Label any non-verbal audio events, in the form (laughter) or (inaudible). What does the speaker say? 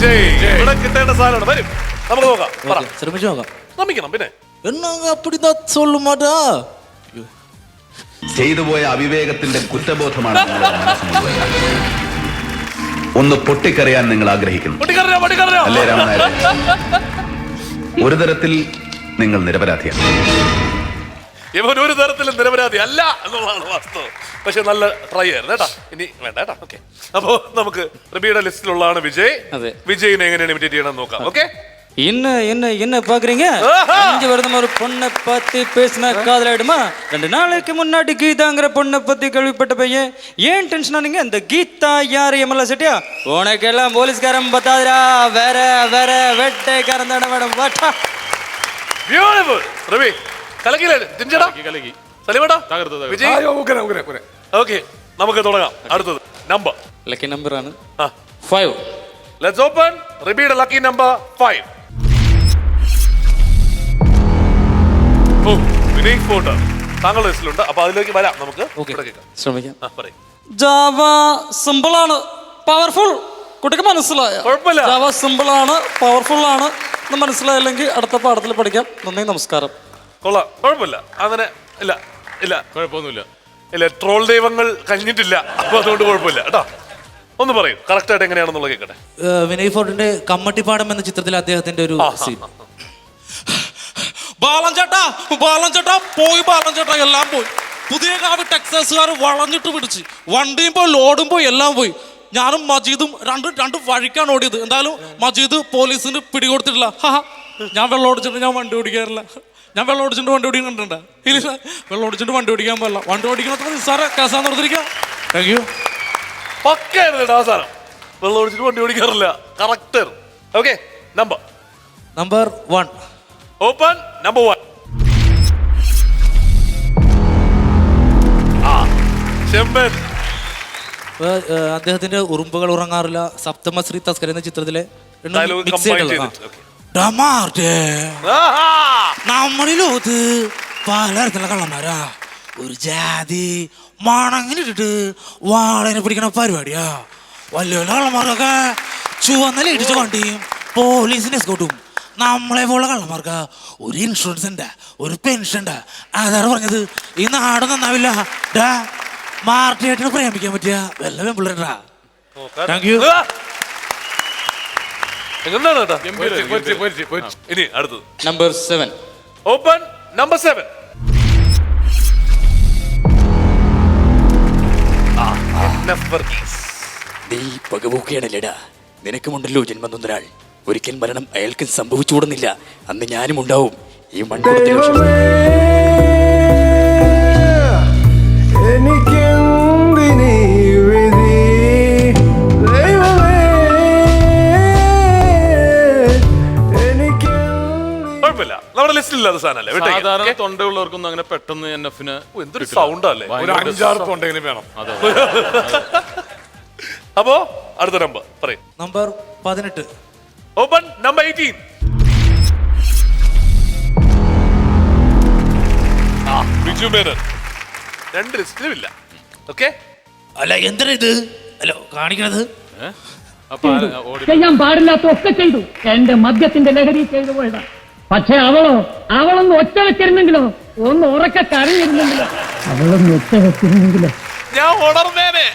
ജയ്. വരും. നമുക്ക് നോക്കാം. പറ. നോക്കാം. പിന്നെ. എന്നാ പോയ അവിവേകത്തിന്റെ കുറ്റബോധമാണ് ഒന്ന് പൊട്ടിക്കറിയാൻ നിങ്ങൾ ആഗ്രഹിക്കുന്നു. അല്ലേ ഒരു തരത്തിൽ നിങ്ങൾ നിരപരാധിയാണ്. ഇവൻ ഒരു തരത്തിലും നിരപരാധി അല്ല എന്നുള്ളതാണ് വാസ്തവം പക്ഷെ നല്ല ട്രൈ ആയിരുന്നു കേട്ടാ ഇനി വേണ്ട കേട്ടാ ഓക്കെ അപ്പോ നമുക്ക് റിബിയുടെ ലിസ്റ്റിലുള്ളതാണ് വിജയ് അതെ. വിജയിനെ എങ്ങനെയാണ് ഇമിറ്റേറ്റ് ചെയ്യണം എന്ന് നോക്കാം ഓക്കെ என்ன என்ன என்ன பாக்குறீங்க ஆஹா. அஞ்சு வருடம் ஒரு பொண்ணை பத்தி பேசினா காதலாயிடுமா ரெண்டு நாளைக்கு முன்னாடி கீதாங்கிற பொண்ணை பத்தி கேள்விப்பட்ட பையன் ஏன் டென்ஷன் ஆனீங்க இந்த கீதா யாரு எம்எல்ஏ செட்டியா உனக்கெல்லாம் போலீஸ்காரன் பத்தாதுடா வேற வேற வேட்டைக்காரன் தானே மேடம் வாட்டா ബ്യൂട്ടിഫുൾ റബി കലക്കില്ലേ ജിഞ്ചടാ കലക്കി സലിമടാ തകർത്ത് തകർത്ത്. വിജയ്? ഓക്കെ നമുക്ക് തുടങ്ങാം. അടുത്തത് നമ്പർ. ലക്കി നമ്പർ ആ. ഫൈവ് ലെറ്റ്സ് ഓപ്പൺ റിബിയുടെ ലക്കി നമ്പർ ഫൈവ് ഓ വിനയ് ഫോട്ടോ. താങ്കളുടെ ലിസ്റ്റിലുണ്ട്. അപ്പൊ അതിലേക്ക് വരാം നമുക്ക്. ഓക്കെ ഇവിടെ കേൾക്കാം. ശ്രമിക്കാം. ആ, പറയ്. ജാവ സിമ്പിൾ ആണ്. പവർഫുൾ കുട്ടിക്ക് മനസ്സിലായ. കുഴപ്പമില്ല. ജാവ സിമ്പിൾ ആണ്. പവർഫുൾ ആണ്. എന്ന് മനസ്സിലായില്ലെങ്കിൽ അടുത്ത പാഠത്തിൽ പഠിക്കാം. നന്ദി നമസ്കാരം. കൊള്ളാം. കുഴപ്പമില്ല. അങ്ങനെ ഇല്ല ഇല്ല. കുഴപ്പമൊന്നുമില്ല. ഇല്ല ട്രോൾ ദൈവങ്ങൾ കഴിഞ്ഞിട്ടില്ല. അപ്പൊ അതുകൊണ്ട് കുഴപ്പമില്ല. കേട്ടോ? ഒന്ന് പറയൂ കറക്റ്റ് ആയിട്ട് എങ്ങനെയാണെന്നുള്ളത് കേൾക്കട്ടെ വിനയ് ഫോർട്ടിന്റെ കമ്മട്ടിപ്പാടം എന്ന ചിത്രത്തിൽ അദ്ദേഹത്തിന്റെ ഒരു സീൻ ബാലൻ ചേട്ടാ ബാലൻ ചേട്ടാ പോയി ബാലൻ ചേട്ടാ എല്ലാം പോയി. പുതിയ കാവ് ടെക്സാസുകാർ വളഞ്ഞിട്ട് പിടിച്ച്. വണ്ടിയും പോയി ലോഡും പോയി എല്ലാം പോയി. ഞാനും മജീദും രണ്ട് രണ്ട് വഴിക്കാണ് ഓടിയത്. എന്തായാലും മജീദ് പോലീസിന് പിടികൊടുത്തിട്ടില്ല. ഹാ. ഞാൻ വെള്ളം ഓടിച്ചിട്ട് ഞാൻ വണ്ടി ഓടിക്കാറില്ല. ഞാൻ വെള്ളം ഓടിച്ചിട്ട് വണ്ടി ഓടിക്കാൻ ഇല്ല ഇല്ല. വെള്ളം ഓടിച്ചിട്ട് വണ്ടി ഓടിക്കാൻ പാടില്ല വണ്ടി ഓടിക്കണത്ര നിസ്സാര കേസാന്ന് ഓർത്തിരിക്കാം താങ്ക് യു പക്കായിരുന്നു കേട്ടോ അവസാനം വെള്ളം ഓടിച്ചിട്ട് വണ്ടി ഓടിക്കാറില്ല. Correct okay number number one open number one Chemban. അദ്ദേഹത്തിന്റെ ഉറുമ്പുകൾ ഉറങ്ങാറില്ല. സപ്തമശ്രീ തസ്കർ എന്ന ചിത്രത്തിലെ ഡമാർട്ടേ നമ്മുടെ ലോകത്ത് പലതരത്തിലുള്ള കള്ളന്മാരാ. ഒരു ജാതി മണങ്ങിനിട്ടിട്ട് വാളനെ പിടിക്കണ പരിപാടിയാ. വലിയ കള്ളന്മാർക്കൊക്കെ ചുവന്ന ഇടിച്ച വണ്ടിയും പോലീസിനെ എസ്കോട്ടും നമ്മളെ പോലുള്ള കള്ളന്മാർക്ക് ഒരു ഇൻഷുറൻസ് ഉണ്ട് ഒരു പെൻഷൻ ഉണ്ട്. അതാണ് പറഞ്ഞത്. ഈ നാട് നന്നാവില്ല. ഡാ മാർട്ടിയായിട്ടിന് പ്രേമിക്കാൻ പറ്റിയ വല്ല പെമ്പിള്ളേരാ താങ്ക് യു എന്താണ് കേട്ടോ പൊരിച്ച്, പൊരിച്ച്, പൊരിച്ച്. ഇനി അടുത്തത്. Number seven open number seven നീ പകപോക്കുകയാണല്ലേടാ നിനക്കുമുണ്ടല്ലോ ജന്മം നൊന്നൊരാൾ ഒരിക്കൽ മരണം അയാൾക്ക് സംഭവിച്ചുകൂടുന്നില്ല. അന്ന് ഞാനും ഉണ്ടാവും ഈ മൺകുടത്തിൽ നമ്മുടെ ലിസ്റ്റിൽ ഇല്ലാത്ത സാധനമല്ലേ. സാധാരണ? തൊണ്ടയുള്ളവർക്കൊന്നും അങ്ങനെ പെട്ടെന്ന് എൻ എഫിന് എന്തൊരു സൗണ്ട് അല്ലേ? ഒരു അഞ്ചാറ് തൊണ്ടെങ്കിലും വേണം. (laughs) അപ്പോ അടുത്ത നമ്പർ പറയും. നമ്പർ പതിനെട്ട്. ഓപ്പൺ നമ്പർ എയ്റ്റീൻ ആ ബിജു മേനൻ. രണ്ട് ലിസ്റ്റിലും ഇല്ല ഓക്കെ അല്ല എന്തിനാ ഇത്? അല്ല കാണിക്കണത്? ചെയ്യാൻ പാടില്ലാത്ത ഒക്കെ ചെയ്തു. എന്റെ മദ്യത്തിന്റെ ലഹരി ചെയ്തു പോയതാ. പക്ഷെ അവളോ? അവളൊന്ന് ഒറ്റ വെച്ചിരുന്നെങ്കിലോ? ഒന്ന് ഉറക്കെ കരഞ്ഞിരുന്നെങ്കിലോ? അവളൊന്ന് ഒറ്റ വെച്ചിരുന്നെങ്കിലോ? ഞാൻ ഉണർന്നേനെ.